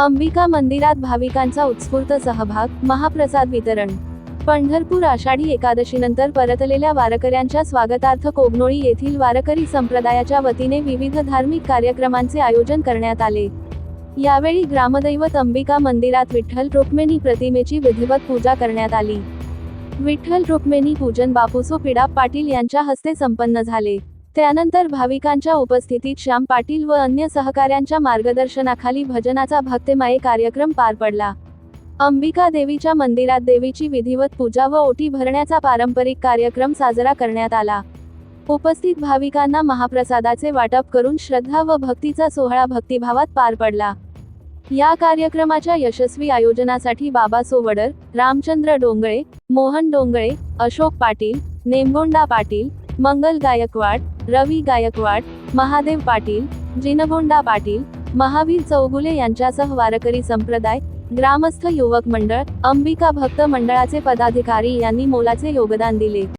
अंबिका मंदिरात भाविकांचा उत्स्फूर्त सहभाग महाप्रसाद वितरण. पंढरपूर आषाढी एकादशीनंतर परतलेल्या वारकऱ्यांच्या स्वागतार्थ कोगनोळी येथील वारकरी संप्रदायाच्या वतीने विविध धार्मिक कार्यक्रमांचे आयोजन करण्यात आले. यावेळी ग्रामदैवत अंबिका मंदिरात विठ्ठल रुक्मिणी प्रतिमेची विधिवत पूजा करण्यात आली. विठ्ठल रुक्मिणी पूजन बापूसो पिडा पाटील यांच्या हस्ते संपन्न झाले. त्यानंतर भाविकांच्या उपस्थितीत श्याम पाटील व अन्य सहकाऱ्यांच्या मार्गदर्शनाखाली भजनाचा भक्तिमय कार्यक्रम पार पडला. अंबिका देवीच्या मंदिरात देवीची विधिवत पूजा व ओटी भरण्याचा पारंपरिक कार्यक्रम साजरा करण्यात आला. उपस्थित भाविकांना महाप्रसादाचे वाटप करून श्रद्धा व भक्तीचा सोहळा भक्तिभावात पार पडला. या कार्यक्रमाच्या यशस्वी आयोजनासाठी बाबा सोवडर रामचंद्र डोंगळे मोहन डोंगळे अशोक पाटील नेमगोंडा पाटील मंगल गायकवाड रवी गायकवाड महादेव पाटील जिनगोंडा पाटील महावीर चौगुले यांच्यासह वारकरी संप्रदाय ग्रामस्थ युवक मंडळ अंबिका भक्त मंडळाचे पदाधिकारी यांनी मोलाचे योगदान दिले.